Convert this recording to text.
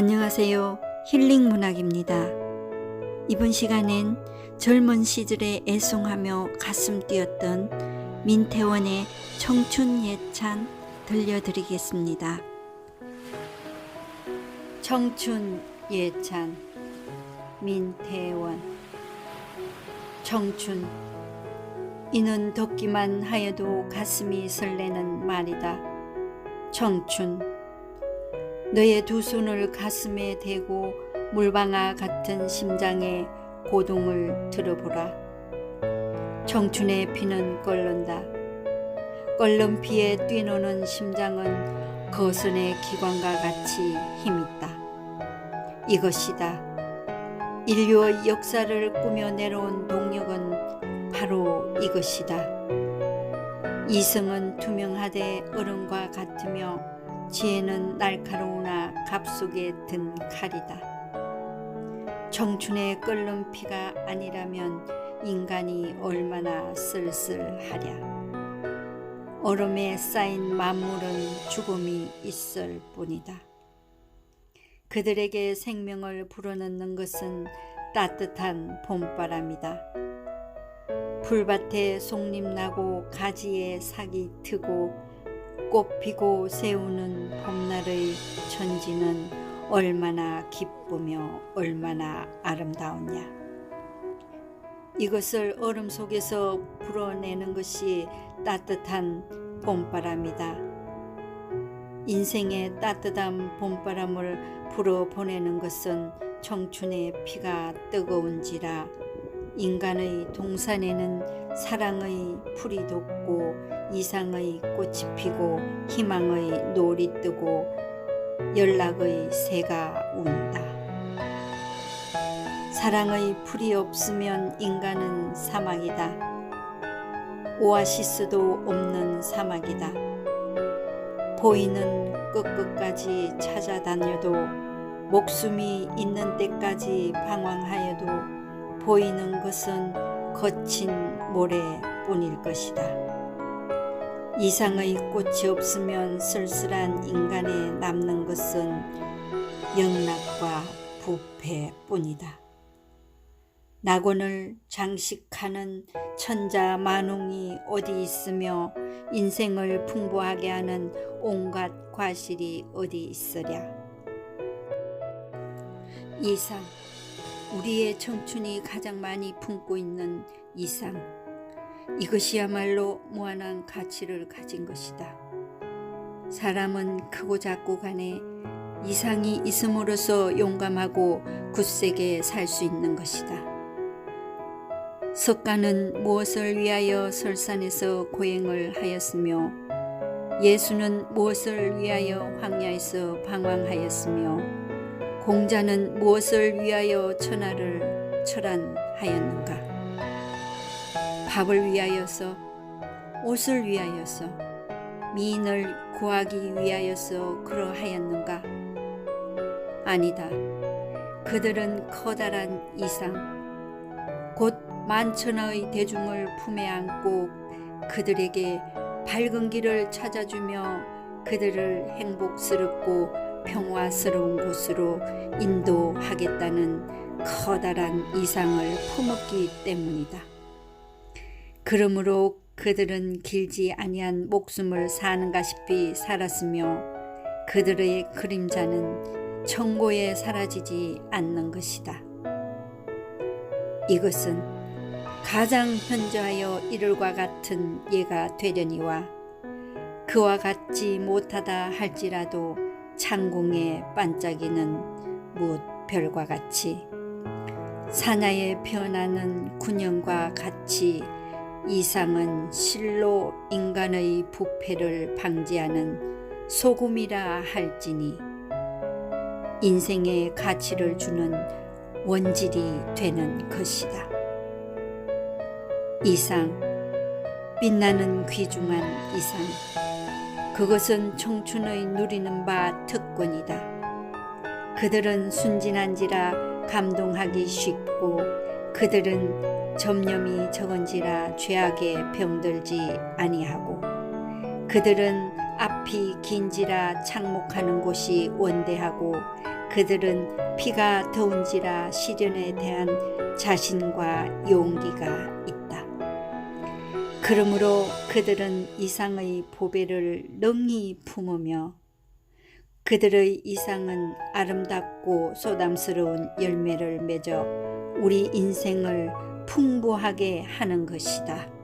안녕하세요. 힐링 문학입니다. 이번 시간엔 젊은 시절에 애송하며 가슴 뛰었던 민태원의 청춘 예찬 들려드리겠습니다. 청춘 예찬 민태원 청춘 이는 듣기만 하여도 가슴이 설레는 말이다. 청춘 너의 두 손을 가슴에 대고 물방아 같은 심장에 고동을 들어보라. 청춘의 피는 끓는다. 끓는 피에 뛰노는 심장은 거선의 기관과 같이 힘있다. 이것이다. 인류의 역사를 꾸며 내려온 동력은 바로 이것이다. 이성은 투명하되 얼음과 같으며 지혜는 날카로우나 갑 속에 든 칼이다. 청춘의 끓는 피가 아니라면 인간이 얼마나 쓸쓸하랴. 얼음에 쌓인 만물은 죽음이 있을 뿐이다. 그들에게 생명을 불어넣는 것은 따뜻한 봄바람이다. 풀밭에 속잎 나고 가지에 sak이 트고 꽃 피고 세우는 봄날의 천지는 얼마나 기쁘며 얼마나 아름다우냐. 이것을 얼음 속에서 불어내는 것이 따뜻한 봄바람이다. 인생의 따뜻한 봄바람을 불어보내는 것은 청춘의 피가 뜨거운지라 인간의 동산에는 사랑의 풀이 돋고 이상의 꽃이 피고 희망의 노을이 뜨고 연락의 새가 운다. 사랑의 풀이 없으면 인간은 사막이다. 오아시스도 없는 사막이다. 보이는 끝끝까지 찾아다녀도 목숨이 있는 때까지 방황하여도 보이는 것은 거친 모래뿐일 것이다. 이상의 꽃이 없으면 쓸쓸한 인간에 남는 것은 영락과 부패뿐이다. 낙원을 장식하는 천자 만웅이 어디 있으며 인생을 풍부하게 하는 온갖 과실이 어디 있으랴. 이상 우리의 청춘이 가장 많이 품고 있는 이상 이것이야말로 무한한 가치를 가진 것이다. 사람은 크고 작고 간에 이상이 있음으로써 용감하고 굳세게 살 수 있는 것이다. 석가는 무엇을 위하여 설산에서 고행을 하였으며 예수는 무엇을 위하여 황야에서 방황하였으며 공자는 무엇을 위하여 천하를 철안하였는가? 밥을 위하여서 옷을 위하여서 미인을 구하기 위하여서 그러하였는가? 아니다. 그들은 커다란 이상, 곧 만천하의 대중을 품에 안고 그들에게 밝은 길을 찾아주며 그들을 행복스럽고 평화스러운 곳으로 인도하겠다는 커다란 이상을 품었기 때문이다. 그러므로 그들은 길지 아니한 목숨을 사는가 싶이 살았으며 그들의 그림자는 천고에 사라지지 않는 것이다. 이것은 가장 현저하여 이를과 같은 예가 되려니와 그와 같지 못하다 할지라도 창공에 반짝이는 무엇 별과 같이 사냐에 변하는 군형과 같이 이상은 실로 인간의 부패를 방지하는 소금이라 할지니 인생의 가치를 주는 원질이 되는 것이다. 이상, 빛나는 귀중한 이상, 그것은 청춘의 누리는 바 특권이다. 그들은 순진한지라 감동하기 쉽고 그들은 점념이 적은지라 죄악에 병들지 아니하고 그들은 앞이 긴지라 착목하는 곳이 원대하고 그들은 피가 더운지라 시련에 대한 자신과 용기가 있다. 그러므로 그들은 이상의 보배를 능히 품으며 그들의 이상은 아름답고 소담스러운 열매를 맺어 우리 인생을 풍부하게 하는 것이다.